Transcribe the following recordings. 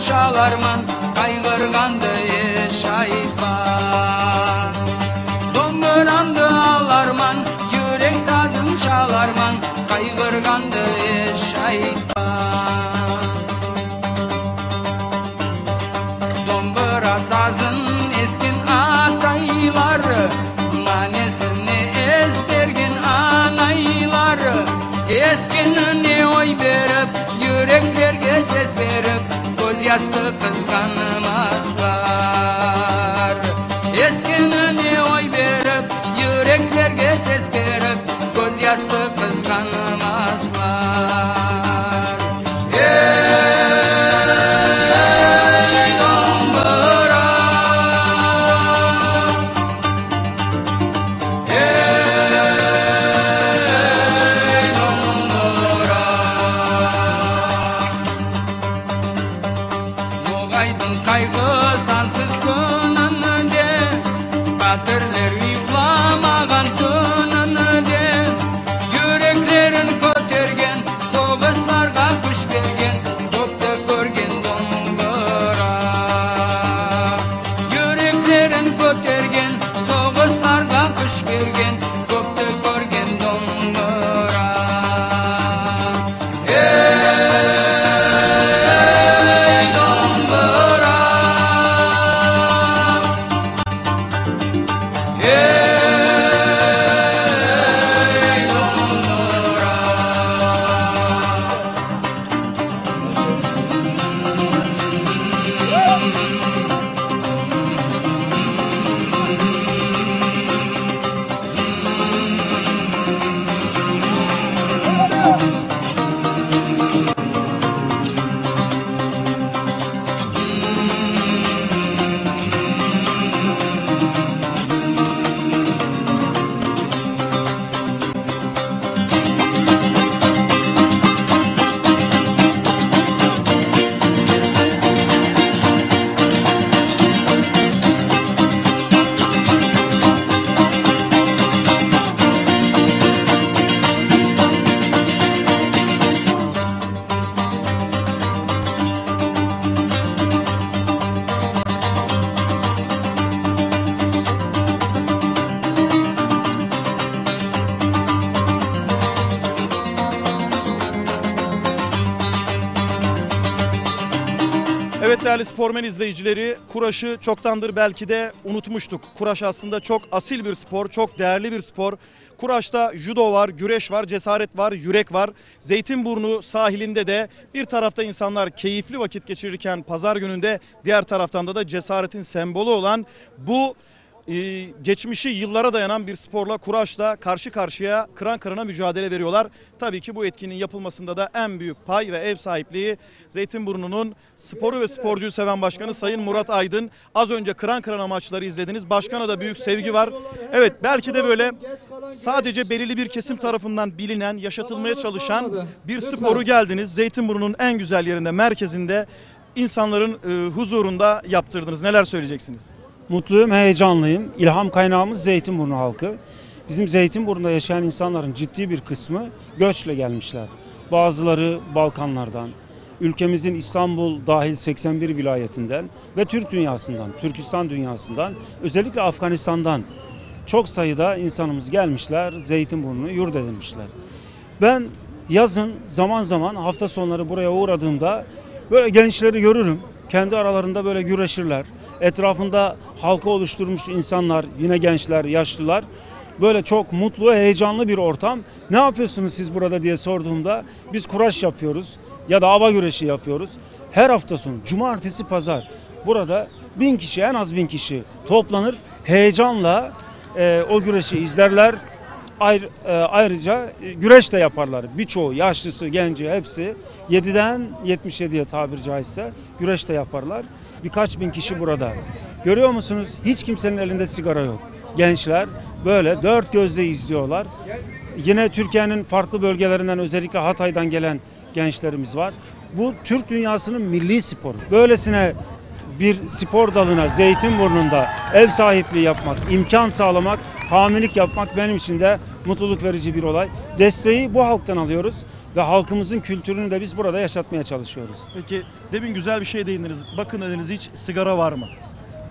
шаларман қайғырғанды еш айтпа домбырамды аларман жүрек сазын шаларман қайғырғанды еш айтпа домбыра сазын ескен атайлары мәнесіне ес берген анайлары ескеніне ой беріп жүректерге сес беріп yastı kızganmazlar Boğaydın kaygı sansız gününde Batırlar yıklamagan Evet değerli spormen izleyicileri, Kuraş'ı çoktandır belki de unutmuştuk. Kuraş aslında çok asil bir spor, çok değerli bir spor. Kuraş'ta judo var, güreş var, cesaret var, yürek var. Zeytinburnu sahilinde de bir tarafta insanlar keyifli vakit geçirirken pazar gününde diğer taraftan da da cesaretin sembolü olan bu e, geçmişi yıllara dayanan bir sporla Kuraş'la karşı karşıya kıran kırana mücadele veriyorlar. Tabii ki bu etkinin yapılmasında da en büyük pay ve ev sahipliği Zeytinburnu'nun sporu ve sporcuyu seven başkanı Sayın Murat Aydın. Az önce kıran kırana maçları izlediniz. Başkana da büyük sevgi var. Evet belki de böyle sadece belirli bir kesim tarafından bilinen, yaşatılmaya çalışan bir sporu geldiniz. Zeytinburnu'nun en güzel yerinde, merkezinde insanların e, huzurunda yaptırdınız. Neler söyleyeceksiniz? Mutluyum, heyecanlıyım. İlham kaynağımız Zeytinburnu halkı. Bizim Zeytinburnu'nda yaşayan insanların ciddi bir kısmı göçle gelmişler. Bazıları Balkanlardan, ülkemizin İstanbul dahil 81 vilayetinden ve Türk dünyasından, Türkistan dünyasından, özellikle Afganistan'dan çok sayıda insanımız gelmişler, Zeytinburnu'nu yurt edinmişler. Ben yazın zaman zaman hafta sonları buraya uğradığımda böyle gençleri görürüm. Kendi aralarında böyle güreşirler. Etrafında halka oluşturmuş insanlar, yine gençler, yaşlılar. Böyle çok mutlu, heyecanlı bir ortam. Ne yapıyorsunuz siz burada diye sorduğumda biz kuraş yapıyoruz ya da ava güreşi yapıyoruz. Her hafta sonu, cumartesi, pazar burada bin kişi, en az bin kişi toplanır. Heyecanla e, o güreşi izlerler. Ayrı, e, ayrıca e, güreş de yaparlar. Birçoğu yaşlısı, genci hepsi 7'den 77'ye tabiri caizse güreş de yaparlar. Birkaç bin kişi burada. Görüyor musunuz? Hiç kimsenin elinde sigara yok. Gençler böyle dört gözle izliyorlar. Yine Türkiye'nin farklı bölgelerinden özellikle Hatay'dan gelen gençlerimiz var. Bu Türk dünyasının milli sporu. Böylesine bir spor dalına Zeytinburnu'nda ev sahipliği yapmak, imkan sağlamak, hamilik yapmak benim için de mutluluk verici bir olay. Desteği bu halktan alıyoruz ve halkımızın kültürünü de biz burada yaşatmaya çalışıyoruz. Peki demin güzel bir şey değindiniz. Bakın dediniz hiç sigara var mı?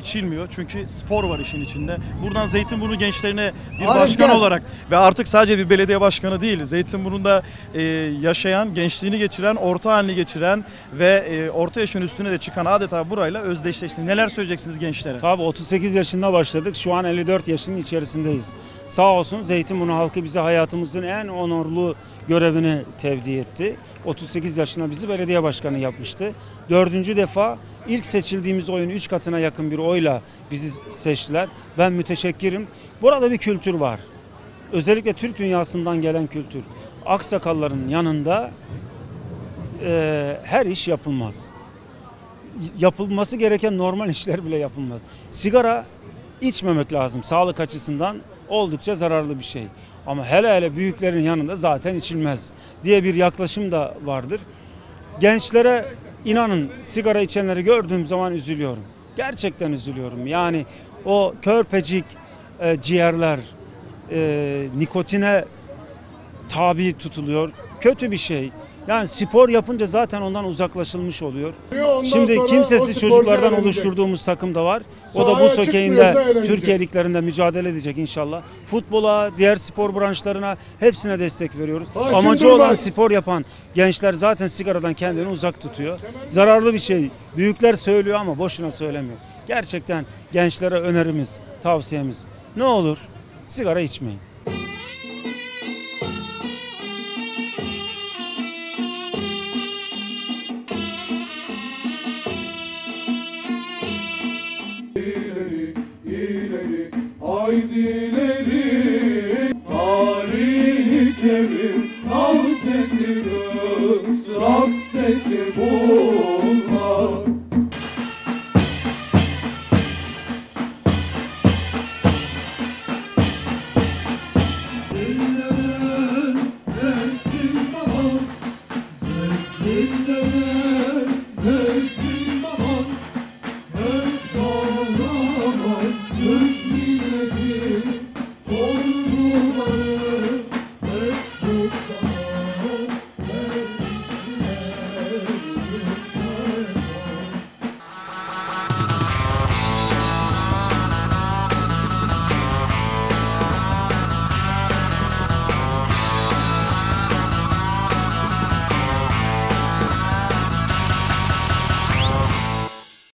İçilmiyor çünkü spor var işin içinde. Buradan Zeytinburnu gençlerine bir Arif başkan gel. olarak ve artık sadece bir belediye başkanı değil, Zeytinburnu'nda e, yaşayan, gençliğini geçiren, orta halini geçiren ve e, orta yaşın üstüne de çıkan adeta burayla özdeşleşti. Neler söyleyeceksiniz gençlere? Tabii 38 yaşında başladık. Şu an 54 yaşının içerisindeyiz. Sağ olsun Zeytinburnu halkı bize hayatımızın en onurlu görevini tevdi etti. 38 yaşında bizi belediye başkanı yapmıştı. Dördüncü defa ilk seçildiğimiz oyun 3 katına yakın bir oyla bizi seçtiler. Ben müteşekkirim. Burada bir kültür var. Özellikle Türk dünyasından gelen kültür. Aksakalların yanında eee, her iş yapılmaz yapılması gereken normal işler bile yapılmaz. Sigara içmemek lazım sağlık açısından oldukça zararlı bir şey. Ama hele hele büyüklerin yanında zaten içilmez diye bir yaklaşım da vardır. Gençlere inanın sigara içenleri gördüğüm zaman üzülüyorum. Gerçekten üzülüyorum. Yani o körpecik e, ciğerler e, nikotine tabi tutuluyor. Kötü bir şey. Yani spor yapınca zaten ondan uzaklaşılmış oluyor. Ondan Şimdi kimsesiz çocuklardan oluşturduğumuz takım da var. O da bu eğlenecek. Türkiye liglerinde mücadele edecek inşallah. Futbola, diğer spor branşlarına hepsine destek veriyoruz. Hakim Amacı olan spor yapan gençler zaten sigaradan kendini uzak tutuyor. Zararlı bir şey. Büyükler söylüyor ama boşuna söylemiyor. Gerçekten gençlere önerimiz, tavsiyemiz ne olur sigara içmeyin. Haydi